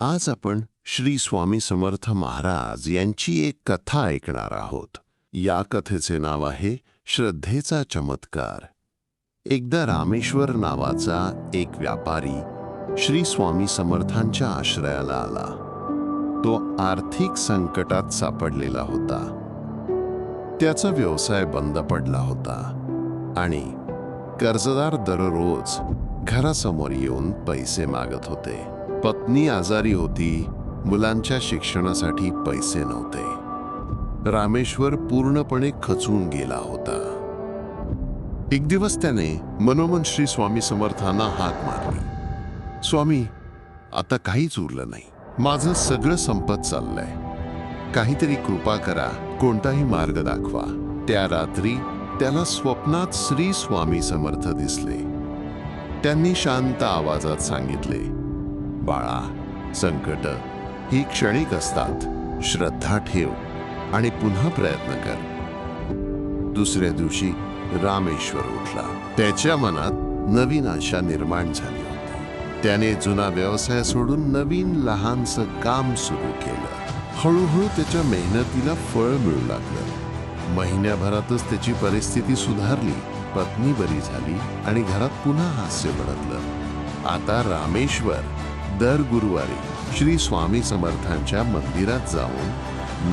आज आपण श्री स्वामी समर्थ महाराज यांची एक कथा ऐकणार आहोत. या कथेचे नाव आहे श्रद्धेचा चमत्कार. एकदा रामेश्वर नावाचा एक व्यापारी श्री स्वामी समर्थांच्या आश्रयाला आला. तो आर्थिक संकटात सापडलेला होता. त्याचा व्यवसाय बंद पडला होता आणि कर्जदार दररोज घरासमोर येऊन पैसे मागत होते. पत्नी आजारी होती मुलांच्या शिक्षणासाठी पैसे नव्हते. रामेश्वर पूर्णपणे खचून गेला होता. एक दिवस त्याने मनोमन श्री स्वामी समर्थांना हाक मारली. स्वामी आता काहीच उरलं नाही. माझं सगळं संपत चाललंय. काहीतरी कृपा करा कोणताही मार्ग दाखवा. त्या रात्री त्याला स्वप्नात श्री स्वामी समर्थ दिसले. त्यांनी शांत आवाजात सांगितले बाळा संकट ही क्षणिक असतात. श्रद्धा ठेव आणि पुन्हा प्रयत्न कर. दुसऱ्या दिवशी रामेश्वर उठला. त्याच्या मनात नवीन आशा निर्माण झाली होती. त्याने जुना व्यवसाय सोडून नवीन लहानसं काम सुरू केलं. हळूहळू त्याच्या मेहनतीला फळ मिळू लागलं. महिन्याभरातच त्याची परिस्थिती सुधारली. पत्नी बरी झाली आणि घरात पुन्हा हास्य बळतलं आता रामेश्वर दर गुरुवारी श्री स्वामी समर्थांच्या मंदिरात जाऊन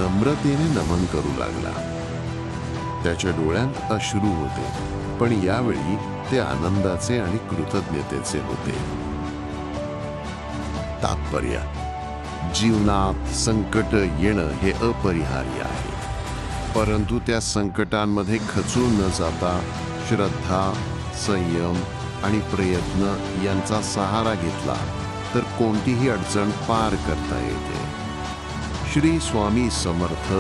नम्रतेने नमन करू लागला. त्याच्या डोळ्यात अश्रू होते पण यावेळी ते आनंदाचे आणि कृतज्ञतेचे होते. तात्पर्य जीवनात संकट येणं हे अपरिहार्य आहे. परंतु त्या संकटांमध्ये खचून न जाता श्रद्धा संयम आणि प्रयत्न यांचा सहारा घेतला. तर कोणतीही अडचण पार करता येते. श्री स्वामी समर्थ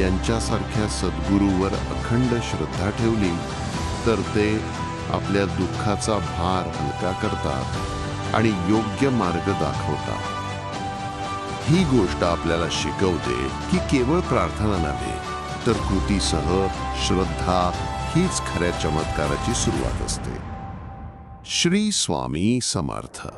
यांच्यासारख्या सद्गुरूवर अखंड श्रद्धा ठेवली तर ते आपल्या दुःखाचा भार हलका करतात आणि योग्य मार्ग दाखवतात. ही गोष्ट आपल्याला शिकवते की केवळ प्रार्थना नव्हे तर कृतीसह श्रद्धा हीच खऱ्या चमत्काराची सुरुवात असते. श्री स्वामी समर्थ